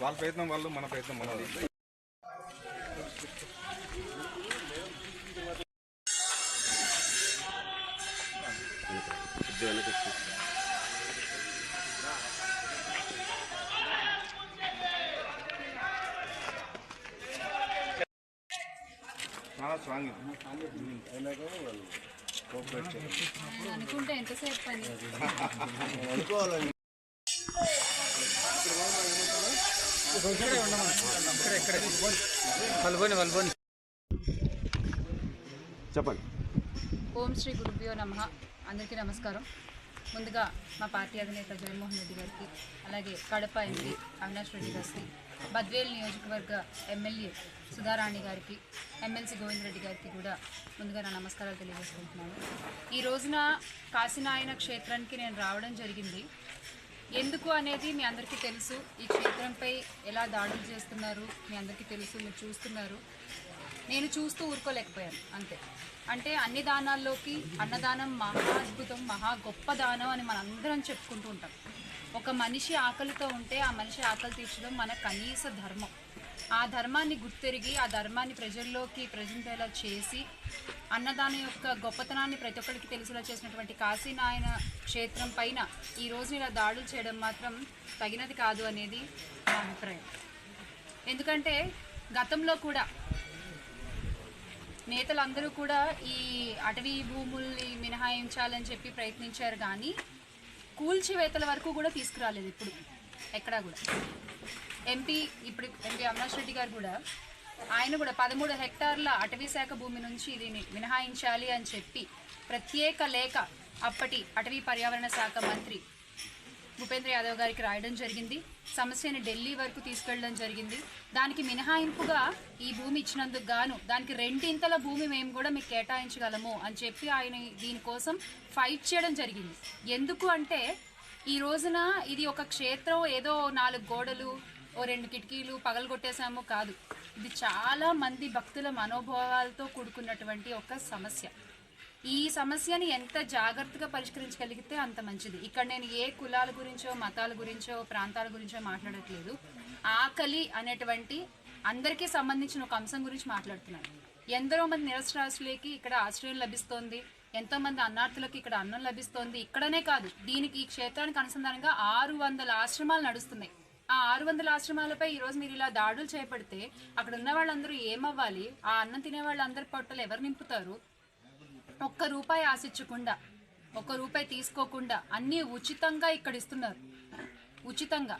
వాళ్ళ ప్రయత్నం వాళ్ళు మన ప్రయత్నం మనది చాలా స్ట్రాంగ్ అనుకుంటే ఎంతసేపు పని? చెప్పండి. ఓం శ్రీ గురుభ్యో నమ. అందరికీ నమస్కారం. ముందుగా మా పార్టీ అధినేత జగన్మోహన్ రెడ్డి గారికి అలాగే కడప ఎంపీ అవినాష్ రెడ్డి గారికి బద్వేల్ నియోజకవర్గ ఎమ్మెల్యే సుధారాణి గారికి ఎమ్మెల్సీ గోవింద్ రెడ్డి గారికి కూడా ముందుగా నా నమస్కారాలు తెలియజేసుకుంటున్నాను. ఈ రోజున కాశీనాయన క్షేత్రానికి నేను రావడం జరిగింది. ఎందుకు అనేది మీ అందరికీ తెలుసు. ఈ క్షేత్రంపై ఎలా దాడులు చేస్తున్నారు మీ అందరికీ తెలుసు మీరు చూస్తున్నారు. నేను చూస్తూ ఊరుకోలేకపోయాను అంతే. అంటే అన్ని దానాల్లోకి అన్నదానం మహా అద్భుతం మహా గొప్ప దానం అని మనం అందరం చెప్పుకుంటూ ఉంటాం. ఒక మనిషి ఆకలితో ఉంటే ఆ మనిషి ఆకలి తీర్చడం మన కనీస ధర్మం. ఆ ధర్మాన్ని గుర్తెరిగి ఆ ధర్మాన్ని ప్రజల్లోకి ప్రజెంటేలా చేసి అన్నదానం యొక్క గొప్పతనాన్ని ప్రతి ఒక్కరికి తెలిసేలా చేసినటువంటి కాశీనాయన క్షేత్రం పైన ఈ రోజు ఇలా దాడులు చేయడం మాత్రం తగినది కాదు అనేది నా అభిప్రాయం. ఎందుకంటే గతంలో కూడా నేతలందరూ కూడా ఈ అటవీ భూముల్ని మినహాయించాలని చెప్పి ప్రయత్నించారు కానీ కూల్చివేతల వరకు కూడా తీసుకురాలేదు ఇప్పుడు. ఎక్కడా కూడా. ఎంపీ ఇప్పుడు ఎంపీ అవినాష్ రెడ్డి గారు కూడా ఆయన కూడా పదమూడు హెక్టార్ల అటవీ శాఖ భూమి నుంచి దీన్ని మినహాయించాలి అని చెప్పి ప్రత్యేక లేఖ అప్పటి అటవీ పర్యావరణ శాఖ మంత్రి భూపేంద్ర యాదవ్ గారికి రాయడం జరిగింది. సమస్యని ఢిల్లీ వరకు తీసుకెళ్ళడం జరిగింది. దానికి మినహాయింపుగా ఈ భూమి ఇచ్చినందుకు గాను దానికి రెండింతల భూమి మేము కూడా మీకు కేటాయించగలము అని చెప్పి ఆయన దీనికోసం ఫైట్ చేయడం జరిగింది. ఎందుకు అంటే ఈ రోజున ఇది ఒక క్షేత్రం ఏదో నాలుగు గోడలు ఓ రెండు కిటికీలు పగలగొట్టేశాము కాదు. ఇది చాలా మంది భక్తుల మనోభావాలతో కూడుకున్నటువంటి ఒక సమస్య. ఈ సమస్యని ఎంత జాగ్రత్తగా పరిష్కరించగలిగితే అంత మంచిది. ఇక్కడ నేను ఏ కులాల గురించో మతాల గురించో ప్రాంతాల గురించో మాట్లాడట్లేదు. ఆకలి అనేటువంటి అందరికీ సంబంధించిన ఒక అంశం గురించి మాట్లాడుతున్నాను. ఎందరో మంది నిరసరాశులకి ఇక్కడ ఆశ్రయం లభిస్తోంది. ఎంతో మంది ఇక్కడ అన్నం లభిస్తోంది. ఇక్కడనే కాదు దీనికి ఈ క్షేత్రానికి అనుసంధానంగా ఆరు వందల ఆశ్రమాలు నడుస్తున్నాయి. ఆ ఆరు వందల ఆశ్రమాలపై ఈరోజు మీరు ఇలా దాడులు చేపడితే అక్కడ ఉన్న వాళ్ళందరూ ఏమవ్వాలి? ఆ అన్నం తినే వాళ్ళందరి పొట్టలు ఎవరు నింపుతారు? ఒక్క రూపాయి ఆశించకుండా ఒక్క రూపాయి తీసుకోకుండా అన్నీ ఉచితంగా ఇక్కడ ఇస్తున్నారు. ఉచితంగా.